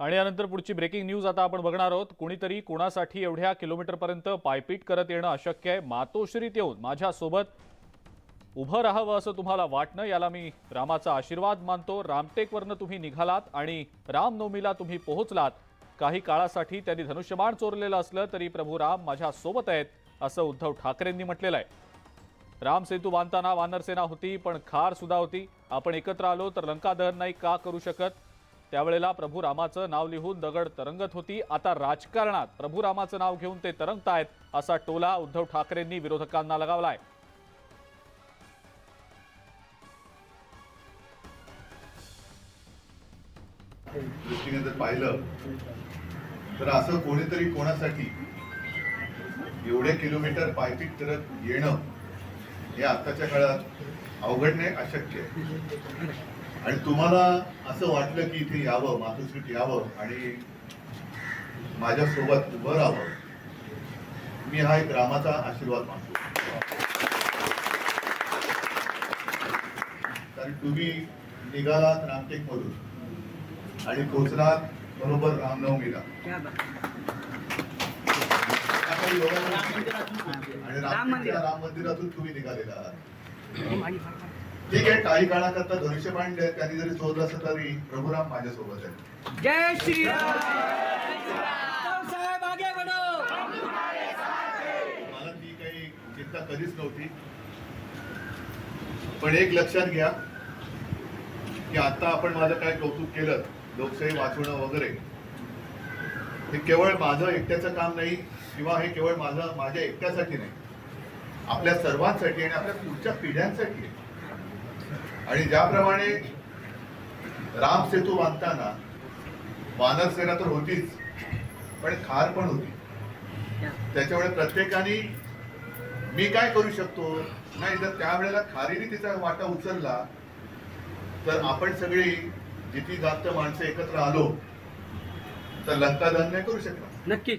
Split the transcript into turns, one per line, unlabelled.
आणि यानंतर पुढची ब्रेकिंग न्यूज आता आपण बघणार आहोत. कुणीतरी कुणासाठी एवढ्या किलोमीटरपर्यंत पायपीट करत येणं अशक्य आहे? मातोश्रीत येऊन माझ्यासोबत उभं राहावं असं तुम्हाला वाटणं याला मी रामाचा आशीर्वाद मानतो. रामटेकवरनं तुम्ही निघालात आणि रामनवमीला तुम्ही पोहोचलात. काही काळासाठी त्यांनी धनुष्यबाण चोरलेलं असलं तरी प्रभू राम माझ्यासोबत आहेत असं उद्धव ठाकरेंनी म्हटलेलं आहे. राम सेतू बांधताना वानरसेना होती पण खार सुद्धा होती. आपण एकत्र आलो तर लंका दहन नाही का करू शकत? त्यावेळेला प्रभू रामाचं नाव लिहून दगड तरंगत होती. आता राजकारणात प्रभू रामाचं नाव घेऊन ते तरंगतायत असा टोला उद्धव ठाकरेंनी विरोधकांना लगावलाय.
दृष्टीने जर पाहिलं तर असं कोणीतरी कोणासाठी एवढे किलोमीटर पायपीट करत येणं हे आत्ताच्या काळात अवघडणे अशक्य आहे. आणि तुम्हाला असं वाटलं की इथे यावं मातोश्रीत यावं आणि माझ्यासोबत उभं राहावं मी हा एक रामाचा आशीर्वाद मानतो. कारण तुम्ही निघालात रामटेक मधून आणि पोहोचलात बरोबर रामनवमीला. आणि राम मंदिरातून तुम्ही निघालेला आहात. ठीक आहे काही काळाकरता धनुष्यबाण त्यांनी जरी चोरलं असं तरी प्रभुराम माझ्यासोबत आहे
जय श्री राम साहेब आगे बढ़ो.
मला ती काही चिंता कधीच नव्हती. पण एक लक्षात घ्या की आता आपण माझं काय कौतुक केलं लोकशाही वाचवणं वगैरे हे केवळ माझं एकट्याचं काम नाही किंवा हे केवळ माझं माझ्या एकट्यासाठी नाही. आपल्या सर्वांसाठी आणि आपल्या पुढच्या पिढ्यांसाठी. आहे आणि ज्याप्रमाणे राम सेतू बांधताना वानर सेना तर होतीच पण खार पण होती. त्याच्यामुळे प्रत्येकाने मी काय करू शकतो? नाही जर त्यावेळेला खारीने तिचा वाटा उचलला तर आपण सगळी जिथे जास्त माणसं एकत्र आलो तर लंका दहन नाही करू शकणार.
नक्की.